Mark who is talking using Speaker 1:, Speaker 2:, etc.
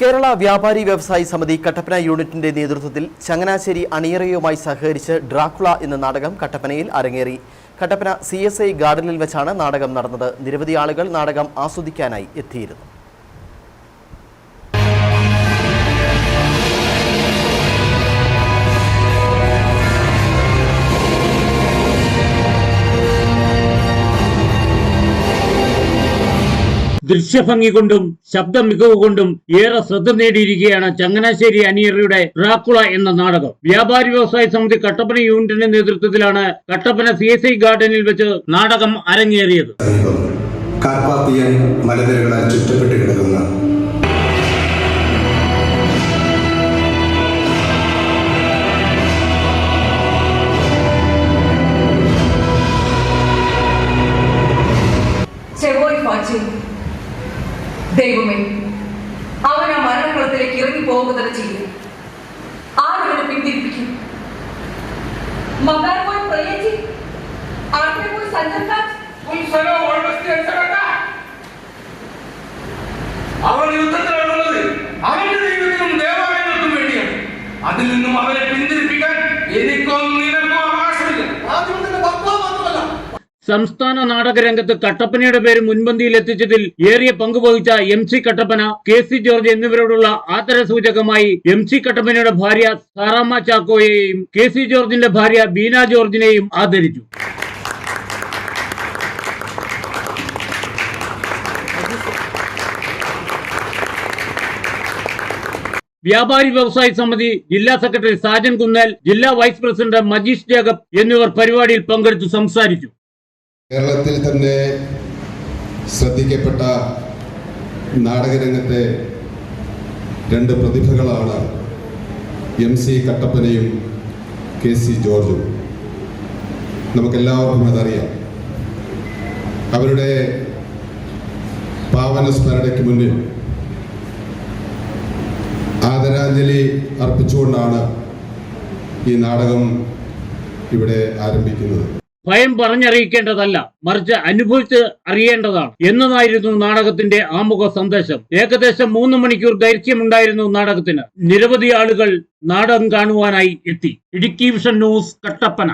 Speaker 1: കേരള വ്യാപാരി വ്യവസായി സമിതി കട്ടപ്പന യൂണിറ്റിന്റെ നേതൃത്വത്തിൽ ചങ്ങനാശ്ശേരി അണിയറയുമായി സഹകരിച്ച് ഡ്രാക്കുള എന്ന നാടകം കട്ടപ്പനയിൽ അരങ്ങേറി. കട്ടപ്പന സി ഗാർഡനിൽ വെച്ചാണ് നാടകം നടന്നത്. നിരവധി ആളുകൾ നാടകം ആസ്വദിക്കാനായി എത്തിയിരുന്നു.
Speaker 2: ദൃശ്യഭംഗി കൊണ്ടും ശബ്ദ മികവ് കൊണ്ടും ഏറെ ശ്രദ്ധ നേടിയിരിക്കുകയാണ് ചങ്ങനാശ്ശേരി അനിയറിയുടെ ഡ്രാക്കുള എന്ന നാടകം. വ്യാപാരി വ്യവസായ സമിതി കട്ടപ്പന യൂണിറ്റിന്റെ നേതൃത്വത്തിലാണ് കട്ടപ്പന സി എസ് ഐ ഗാർഡനിൽ വെച്ച് നാടകം അരങ്ങേറിയത്.
Speaker 3: കാർപ്പാത്തിയൻ മലനിരകളാൽ ചുറ്റപ്പെട്ട് കിടക്കുന്ന
Speaker 4: ദൈവമേ അവൻ ആ മരണക്കുളത്തിലേക്ക് ഇറങ്ങി പോകുന്നത് ചെയ്യും. ആരവനെ പിന്തിരിപ്പിക്കും. മകാൻ ആരുടെ
Speaker 5: അവന്റെ ദൈവത്തിനും ദേവാലയങ്ങൾക്കും വേണ്ടിയാണ്. അതിൽ നിന്നും അവരെ പിന്തിരിപ്പിക്കാൻ എനിക്കോ
Speaker 2: സംസ്ഥാന നാടകരംഗത്ത് കട്ടപ്പനയുടെ പേര് മുൻപന്തിയിൽ എത്തിച്ചതിൽ ഏറിയ പങ്കുവഹിച്ച M C Kattappana K C George എന്നിവരോടുള്ള ആദരസൂചകമായി എം സി കട്ടപ്പനയുടെ ഭാര്യ സാറാമ്മ ചാക്കോയെയും കെ സി ജോർജിന്റെ ഭാര്യ ബീന ജോർജിനെയും ആദരിച്ചു. വ്യാപാരി വ്യവസായി സമിതി ജില്ലാ സെക്രട്ടറി സാജൻ കുന്നേൽ ജില്ലാ വൈസ് പ്രസിഡന്റ് മജീഷ് ജേക്കബ് എന്നിവർ പരിപാടിയിൽ പങ്കെടുത്തു സംസാരിച്ചു.
Speaker 6: കേരളത്തിൽ തന്നെ ശ്രദ്ധിക്കപ്പെട്ട നാടകരംഗത്തെ രണ്ട് പ്രതിഭകളാണ് എം സി കട്ടപ്പനയും കെ സി ജോർജും. നമുക്കെല്ലാവർക്കും അതറിയാം. അവരുടെ പാവന സ്മരണയ്ക്ക് മുന്നിൽ ആദരാഞ്ജലി അർപ്പിച്ചുകൊണ്ടാണ് ഈ നാടകം ഇവിടെ ആരംഭിക്കുന്നത്.
Speaker 2: ഭയം പറഞ്ഞറിയിക്കേണ്ടതല്ല മറിച്ച് അനുഭവിച്ച് അറിയേണ്ടതാണ്. എന്നതായിരുന്നു നാടകത്തിന്റെ ആമുഖ സന്ദേശം. ഏകദേശം മൂന്ന് മണിക്കൂർ ദൈർഘ്യമുണ്ടായിരുന്നു നാടകത്തിന്. നിരവധി ആളുകൾ നാടകം കാണുവാനായി എത്തി. Idukki vision news Kattappana.